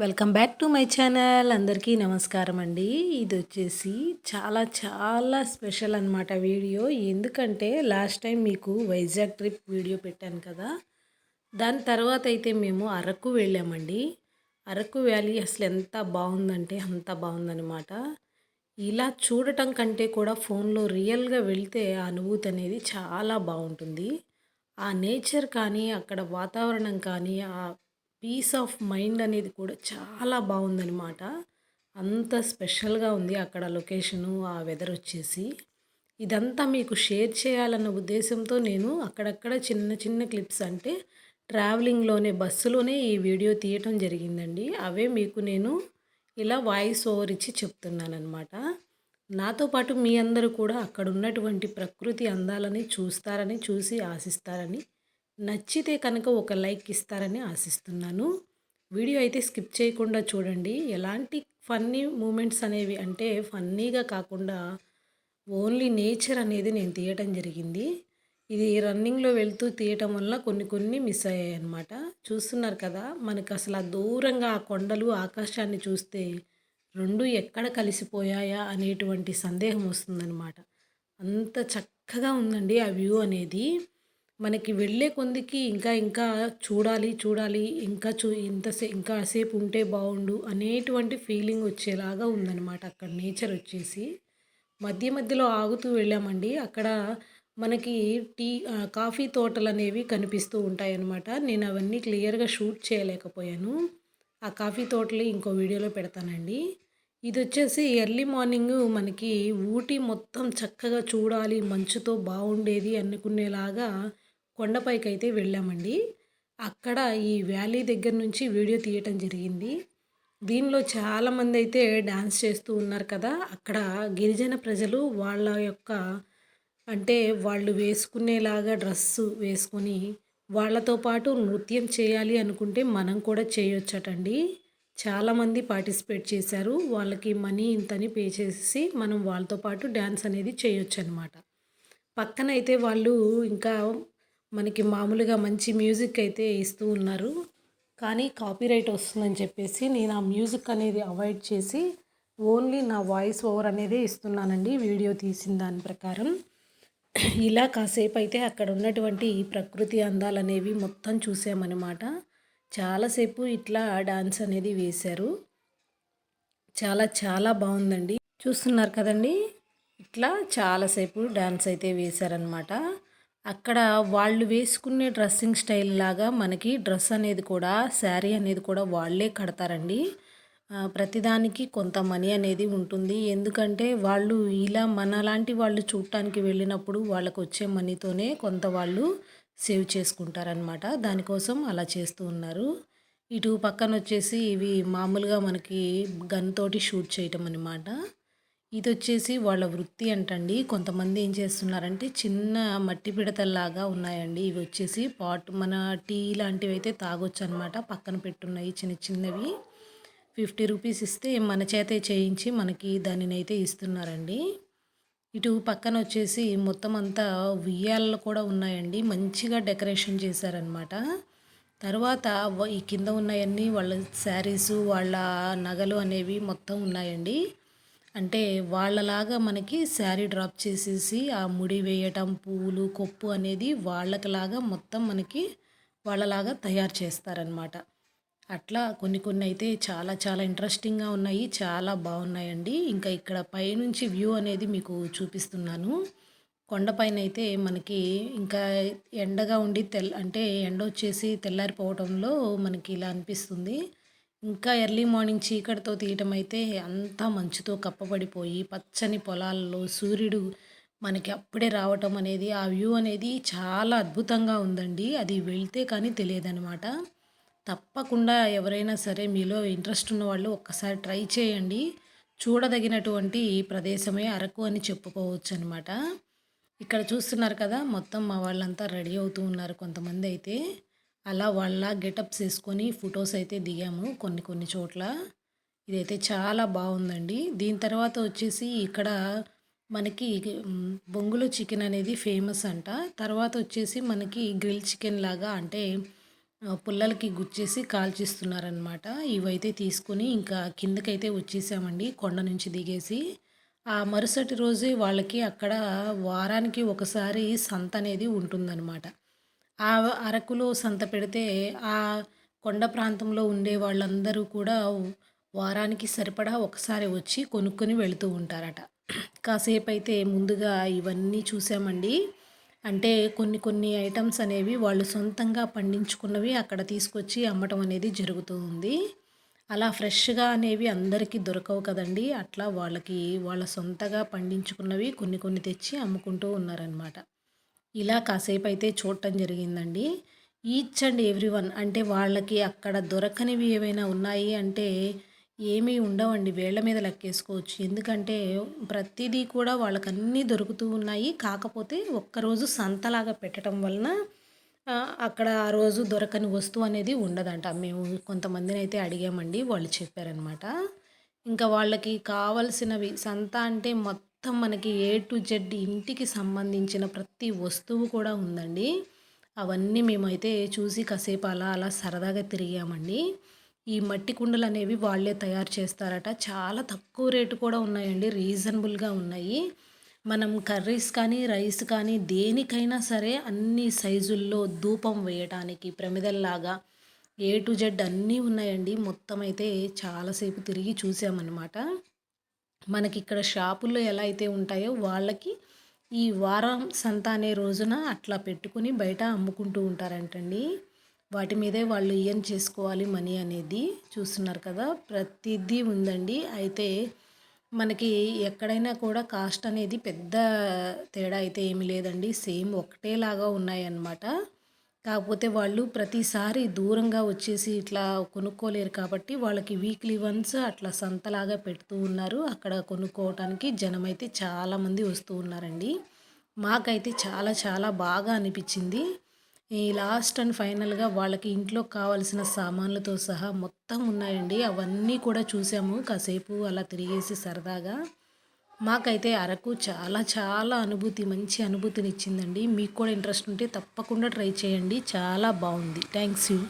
Welcome back to my channel. అందరికీ నమస్కారం అండి. ఇది వచ్చేసి చాలా చాలా స్పెషల్ అనమాట వీడియో. ఎందుకంటే లాస్ట్ టైం మీకు వైజాగ్ ట్రిప్ వీడియో పెట్టాను కదా. దాని తర్వాత అయితే మేము అరకు వెళ్ళామండి. అరకు వ్యాలీ అసలు ఎంత బాగుందంటే అంత బాగుందనమాట ఇలా చూడటం కంటే కూడా ఫోన్లో రియల్గా వెళ్తే ఆ అనుభూతి అనేది చాలా బాగుంటుంది. ఆ నేచర్ కానీ అక్కడ వాతావరణం కానీ ఆ పీస్ ఆఫ్ మైండ్ అనేది కూడా చాలా బాగుందనమాట అంత స్పెషల్గా ఉంది అక్కడ లొకేషను ఆ వెదర్ వచ్చేసి. ఇదంతా మీకు షేర్ చేయాలన్న ఉద్దేశంతో నేను అక్కడక్కడ చిన్న చిన్న క్లిప్స్ అంటే ట్రావెలింగ్లోనే బస్సులోనే ఈ వీడియో తీయటం జరిగిందండి. అవే మీకు నేను ఇలా వాయిస్ ఓవర్ ఇచ్చి చెప్తున్నానమాట నాతో పాటు మీ అందరూ కూడా అక్కడ ఉన్నటువంటి ప్రకృతి అందాలని చూస్తారని చూసి ఆశిస్తారని నచ్చితే కనుక ఒక లైక్ ఇస్తారని ఆశిస్తున్నాను. వీడియో అయితే స్కిప్ చేయకుండా చూడండి. ఎలాంటి ఫన్నీ మూమెంట్స్ అనేవి అంటే ఫన్నీగా కాకుండా ఓన్లీ నేచర్ అనేది నేను తీయటం జరిగింది. ఇది రన్నింగ్లో వెళ్తూ తీయటం వల్ల కొన్ని కొన్ని మిస్ అయ్యాయి అనమాట చూస్తున్నారు కదా మనకు అసలు ఆ దూరంగా ఆ కొండలు ఆకాశాన్ని చూస్తే రెండు ఎక్కడ కలిసిపోయాయా అనేటువంటి సందేహం వస్తుందన్నమాట. అంత చక్కగా ఉందండి ఆ వ్యూ అనేది. మనకి వెళ్ళే కొందికి ఇంకా ఇంకా చూడాలి చూడాలి ఇంకా చూ ఇంతసే ఇంకా సేపు ఉంటే బాగుండు అనేటువంటి ఫీలింగ్ వచ్చేలాగా ఉందన్నమాట అక్కడ నేచర్ వచ్చేసి. మధ్య మధ్యలో ఆగుతూ వెళ్ళామండి. అక్కడ మనకి టీ కాఫీ తోటలు అనేవి కనిపిస్తూ ఉంటాయన్నమాట. నేను అవన్నీ క్లియర్గా షూట్ చేయలేకపోయాను. ఆ కాఫీ తోటలు ఇంకో వీడియోలో పెడతానండి. ఇది వచ్చేసి ఎర్లీ మార్నింగ్ మనకి ఊటీ మొత్తం చక్కగా చూడాలి మంచుతో బాగుండేది అనుకునేలాగా కొండపైకి అయితే వెళ్ళామండి. అక్కడ ఈ వ్యాలీ దగ్గర నుంచి వీడియో తీయటం జరిగింది. దీనిలో చాలామంది అయితే డ్యాన్స్ చేస్తూ ఉన్నారు కదా. అక్కడ గిరిజన ప్రజలు వాళ్ళ యొక్క అంటే వాళ్ళు వేసుకునేలాగా డ్రెస్సు వేసుకొని వాళ్ళతో పాటు నృత్యం చేయాలి అనుకుంటే మనం కూడా చేయొచ్చటండి. చాలామంది పార్టిసిపేట్ చేశారు. వాళ్ళకి మనీ ఇంతని పే చేసి మనం వాళ్ళతో పాటు డ్యాన్స్ అనేది చేయొచ్చు అనమాట పక్కనైతే వాళ్ళు ఇంకా మనకి మామూలుగా మంచి మ్యూజిక్ అయితే ఇస్తూ ఉన్నారు. కానీ కాపీరైట్ వస్తుందని చెప్పేసి నేను ఆ మ్యూజిక్ అనేది అవాయిడ్ చేసి ఓన్లీ నా వాయిస్ ఓవర్ అనేది ఇస్తున్నానండి వీడియో తీసిన దాని ప్రకారం. ఇలా కాసేపు అయితే అక్కడ ఉన్నటువంటి ప్రకృతి అందాలు అనేవి మొత్తం చూసామన్నమాట. చాలాసేపు ఇట్లా డాన్స్ అనేది వేశారు. చాలా చాలా బాగుందండి. చూస్తున్నారు కదండి? ఇట్లా చాలాసేపు డాన్స్ అయితే వేశారనమాట అక్కడ వాళ్ళు వేసుకునే డ్రెస్సింగ్ స్టైల్ లాగా మనకి డ్రెస్ అనేది కూడా శారీ అనేది కూడా వాళ్ళే కడతారండి. ప్రతిదానికి కొంత మనీ అనేది ఉంటుంది. ఎందుకంటే వాళ్ళు ఇలా మనలాంటి వాళ్ళు చూడటానికి వెళ్ళినప్పుడు వాళ్ళకు వచ్చే మనీతోనే కొంత వాళ్ళు సేవ్ చేసుకుంటారనమాట దానికోసం అలా చేస్తూ ఉన్నారు. ఇటు పక్కన వచ్చేసి ఇవి మామూలుగా మనకి గన్ తోటి షూట్ చేయటం అనమాట ఇది వచ్చేసి వాళ్ళ వృత్తి అంటండి. కొంతమంది ఏం చేస్తున్నారంటే చిన్న మట్టి పిడతల్లాగా ఉన్నాయండి. ఇవి వచ్చేసి పాట్ మన టీ లాంటివి అయితే తాగొచ్చు అనమాట పక్కన పెట్టున్నాయి చిన్న చిన్నవి. ఫిఫ్టీ రూపీస్ ఇస్తే మన చేతే చేయించి మనకి దానిని అయితే ఇస్తున్నారండి. ఇటు పక్కన వచ్చేసి మొత్తం అంతా ఉయ్యాలలు కూడా ఉన్నాయండి. మంచిగా డెకరేషన్ చేశారనమాట. తర్వాత ఈ కింద ఉన్నాయన్నీ వాళ్ళ శారీసు వాళ్ళ నగలు అనేవి మొత్తం ఉన్నాయండి. అంటే వాళ్ళలాగా మనకి శారీ డ్రాప్ చేసేసి ఆ ముడి వేయటం పువ్వులు కొప్పు అనేది వాళ్ళకిలాగా మొత్తం మనకి వాళ్ళలాగా తయారు చేస్తారనమాట అట్లా కొన్ని కొన్ని అయితే చాలా చాలా ఇంట్రెస్టింగ్గా ఉన్నాయి చాలా బాగున్నాయండి. ఇంకా ఇక్కడ పైనుంచి వ్యూ అనేది మీకు చూపిస్తున్నాను. కొండపైన అయితే మనకి ఇంకా ఎండగా ఉండి తెల్ అంటే ఎండ వచ్చేసి తెల్లారిపోవటంలో మనకి ఇలా అనిపిస్తుంది. ఇంకా ఎర్లీ మార్నింగ్ చీకటితో తీయటం అయితే అంతా మంచుతో కప్పబడిపోయి పచ్చని పొలాల్లో సూర్యుడు మనకి అప్పుడే రావటం అనేది ఆ వ్యూ అనేది చాలా అద్భుతంగా ఉందండి. అది వెళ్తే కానీ తెలియదనమాట తప్పకుండా ఎవరైనా సరే మీలో ఇంట్రెస్ట్ ఉన్న వాళ్ళు ఒక్కసారి ట్రై చేయండి. చూడదగినటువంటి ప్రదేశమే అరకు అని చెప్పుకోవచ్చు అనమాట ఇక్కడ చూస్తున్నారు కదా మొత్తం మా వాళ్ళంతా రెడీ అవుతూ ఉన్నారు కొంతమంది అయితే అలా వాళ్ళ గెటప్స్ వేసుకొని ఫొటోస్ అయితే దిగాము కొన్ని కొన్ని చోట్ల. ఇదైతే చాలా బాగుందండి. దీని తర్వాత వచ్చేసి ఇక్కడ మనకి బొంగులో చికెన్ అనేది ఫేమస్ అంట. తర్వాత వచ్చేసి మనకి గ్రిల్ చికెన్ లాగా అంటే పుల్లలకి గుచ్చేసి కాల్చిస్తున్నారనమాట ఇవైతే తీసుకుని ఇంకా కిందకైతే వచ్చేసామండి కొండ నుంచి దిగేసి. ఆ మరుసటి రోజే వాళ్ళకి అక్కడ వారానికి ఒకసారి సంత అనేది ఉంటుందన్నమాట. ఆ అరకులో సంత పెడితే ఆ కొండ ప్రాంతంలో ఉండే వాళ్ళందరూ కూడా వారానికి సరిపడా ఒకసారి వచ్చి కొనుక్కొని వెళుతూ ఉంటారట. కాసేపు అయితే ముందుగా ఇవన్నీ చూసామండి. అంటే కొన్ని కొన్ని ఐటమ్స్ అనేవి వాళ్ళు సొంతంగా పండించుకున్నవి అక్కడ తీసుకొచ్చి అమ్మటం అనేది జరుగుతూ ఉంది. అలా ఫ్రెష్గా అనేవి అందరికీ దొరకవు కదండి. అట్లా వాళ్ళకి వాళ్ళ సొంతగా పండించుకున్నవి కొన్ని కొన్ని తెచ్చి అమ్ముకుంటూ ఉన్నారనమాట ఇలా కాసేపు అయితే చూడటం జరిగిందండి. ఈచ్ అండ్ ఎవ్రీ వన్ అంటే వాళ్ళకి అక్కడ దొరకనివి ఏవైనా ఉన్నాయి అంటే ఏమీ ఉండవండి. వేళ్ళ మీద లెక్కేసుకోవచ్చు. ఎందుకంటే ప్రతిదీ కూడా వాళ్ళకి అన్నీ దొరుకుతూ ఉన్నాయి. కాకపోతే ఒక్కరోజు సంతలాగా పెట్టడం వలన అక్కడ ఆ రోజు దొరకని వస్తువు అనేది ఉండదంట. మేము కొంతమందిని అయితే అడిగామండి. వాళ్ళు చెప్పారనమాట ఇంకా వాళ్ళకి కావలసినవి సంత అంటే మొత్తం మొత్తం మనకి ఏ టు జెడ్ ఇంటికి సంబంధించిన ప్రతి వస్తువు కూడా ఉందండి. అవన్నీ మేమైతే చూసి కాసేపు అలా అలా సరదాగా తిరిగామండి. ఈ మట్టి కుండలు అనేవి వాళ్ళే తయారు చేస్తారట. చాలా తక్కువ రేటు కూడా ఉన్నాయండి. రీజనబుల్గా ఉన్నాయి. మనం కర్రీస్ కానీ రైస్ కానీ దేనికైనా సరే అన్ని సైజుల్లో ధూపం వేయటానికి ప్రమిదల్లాగా ఏ టు జెడ్ అన్నీ ఉన్నాయండి. మొత్తం అయితే చాలాసేపు తిరిగి చూసామన్నమాట. మనకి ఇక్కడ షాపుల్లో ఎలా అయితే ఉంటాయో వాళ్ళకి ఈ వారం సంత అనే రోజున అట్లా పెట్టుకుని బయట అమ్ముకుంటూ ఉంటారంటండి. వాటి మీదే వాళ్ళు ఏం చేసుకోవాలి మనీ అనేది చూస్తున్నారు కదా. ప్రతిదీ ఉందండి. అయితే మనకి ఎక్కడైనా కూడా కాస్ట్ అనేది పెద్ద తేడా అయితే ఏమి లేదండి. సేమ్ ఒకటేలాగా ఉన్నాయన్నమాట. కాకపోతే వాళ్ళు ప్రతిసారి దూరంగా వచ్చేసి ఇట్లా కొనుక్కోలేరు కాబట్టి వాళ్ళకి వీక్లీ వన్స్ అట్లా సంతలాగా పెడుతూ ఉన్నారు. అక్కడ కొనుక్కోవటానికి జనం అయితే చాలామంది వస్తూ ఉన్నారండి. మాకైతే చాలా చాలా బాగా అనిపించింది. ఈ లాస్ట్ అండ్ ఫైనల్గా వాళ్ళకి ఇంట్లో కావాల్సిన సామాన్లతో సహా మొత్తం ఉన్నాయండి. అవన్నీ కూడా చూసాము. కాసేపు అలా తిరిగేసి సరదాగా మాకైతే అరకు చాలా చాలా అనుభూతి మంచి అనుభూతిని ఇచ్చిందండి మీకు కూడా ఇంట్రెస్ట్ ఉంటే తప్పకుండా ట్రై చేయండి. చాలా బాగుంది. Thanks you.